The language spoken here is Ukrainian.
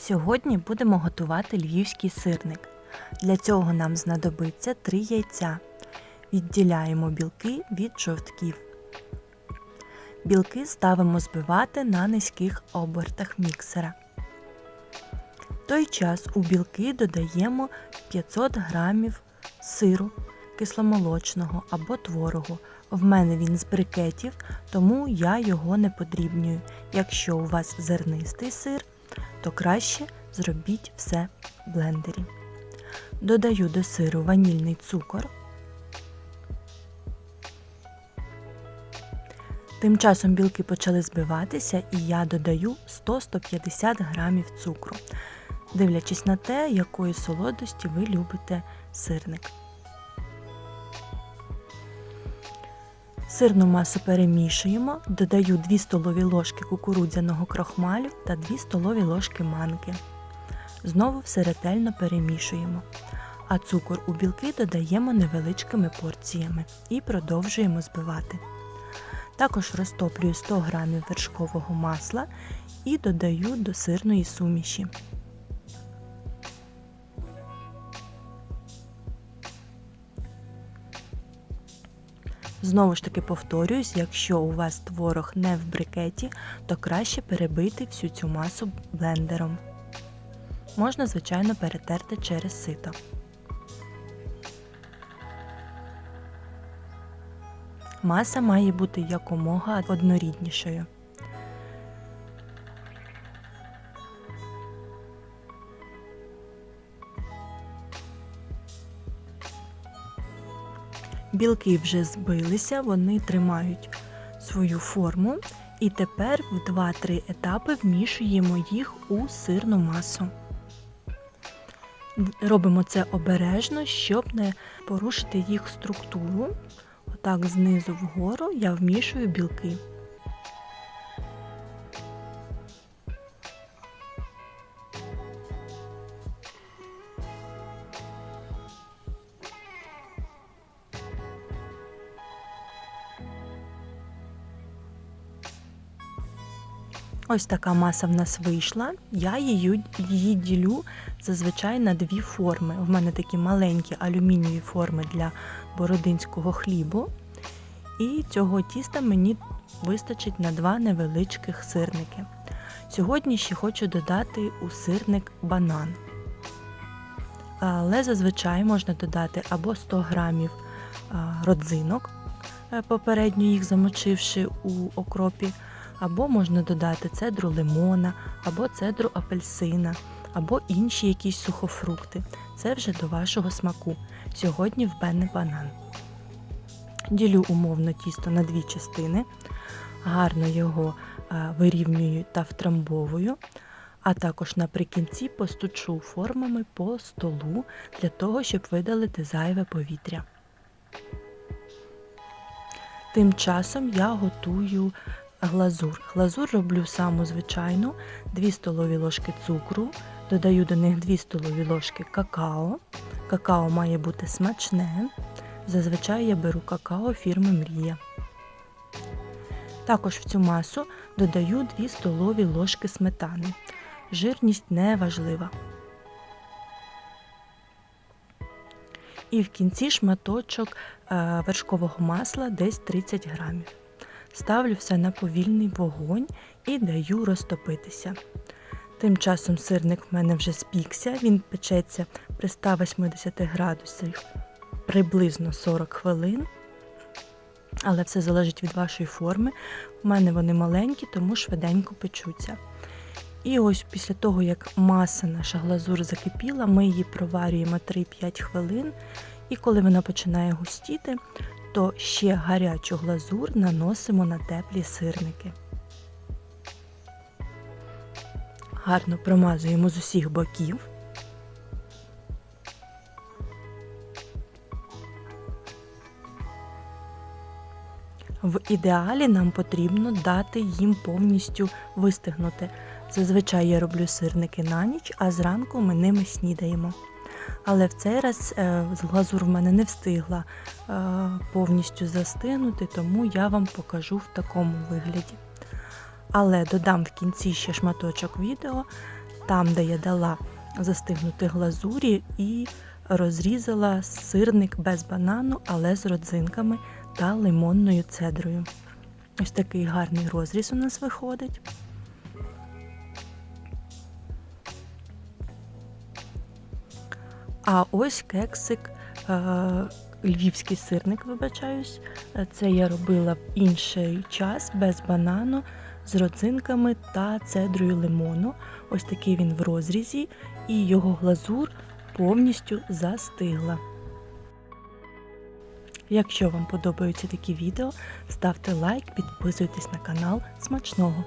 Сьогодні будемо готувати львівський сирник. Для цього нам знадобиться 3 яйця. Відділяємо білки від жовтків. Білки ставимо збивати на низьких обертах міксера. В той час у білки додаємо 500 г сиру кисломолочного або творогу. В мене він з брикетів, тому я його не подрібнюю. Якщо у вас зернистий сир, то краще зробіть все в блендері. Додаю до сиру ванільний цукор. Тим часом білки почали збиватися і я додаю 100-150 грамів цукру, дивлячись на те, якої солодості ви любите сирник. Сирну масу перемішуємо, додаю 2 столові ложки кукурудзяного крохмалю та 2 столові ложки манки. Знову все ретельно перемішуємо. А цукор у білки додаємо невеличкими порціями і продовжуємо збивати. Також розтоплюю 100 г вершкового масла і додаю до сирної суміші. Знову ж таки повторюсь, якщо у вас творог не в брикеті, то краще перебити всю цю масу блендером. Можна, звичайно, перетерти через сито. Маса має бути якомога одноріднішою. Білки вже збилися, вони тримають свою форму. І тепер в 2-3 етапи вмішуємо їх у сирну масу. Робимо це обережно, щоб не порушити їх структуру. Отак знизу вгору я вмішую білки. Ось така маса в нас вийшла. Я її, її ділю зазвичай на дві форми. У мене такі маленькі алюмінієві форми для бородинського хлібу. І цього тіста мені вистачить на два невеличких сирники. Сьогодні ще хочу додати у сирник банан. Але зазвичай можна додати або 100 грамів родзинок, е, попередньо їх замочивши у окропі або можна додати цедру лимона, або цедру апельсина, або інші якісь сухофрукти. Це вже до вашого смаку. Сьогодні в мене банан. Ділю умовно тісто на дві частини, гарно його вирівнюю та втрамбовую, а також наприкінці постучу формами по столу для того, щоб видалити зайве повітря. Тим часом я готую глазур. Глазур роблю саму звичайну, 2 столові ложки цукру, додаю до них 2 столові ложки какао. Какао має бути смачне. Зазвичай я беру какао фірми Мрія. Також в цю масу додаю 2 столові ложки сметани. Жирність не важлива. І в кінці шматочок е, вершкового масла десь 30 грамів. Ставлю все на повільний вогонь і даю розтопитися. Тим часом сирник в мене вже спікся, він печеться при 180 градусах приблизно 40 хвилин. Але все залежить від вашої форми. У мене вони маленькі, тому швиденько печуться. І ось після того, як маса наша глазур закипіла, ми її проварюємо 3-5 хвилин. І коли вона починає густіти, то ще гарячу глазур наносимо на теплі сирники. Гарно промазуємо з усіх боків. В ідеалі нам потрібно дати їм повністю вистигнути. Зазвичай я роблю сирники на ніч, а зранку ми ними снідаємо. Але в цей раз е, глазур в мене не встигла е, повністю застигнути, тому я вам покажу в такому вигляді. Але додам в кінці ще шматочок відео там, де я дала застигнути глазурі, і розрізала сирник без банану, але з родзинками та лимонною цедрою. Ось такий гарний розріз у нас виходить. А ось кексик, е, львівський сирник, вибачаюсь. Це я робила в інший час без банану з родзинками та цедрою лимону. Ось такий він в розрізі, і його глазур повністю застигла. Якщо вам подобаються такі відео, ставте лайк, підписуйтесь на канал. Смачного!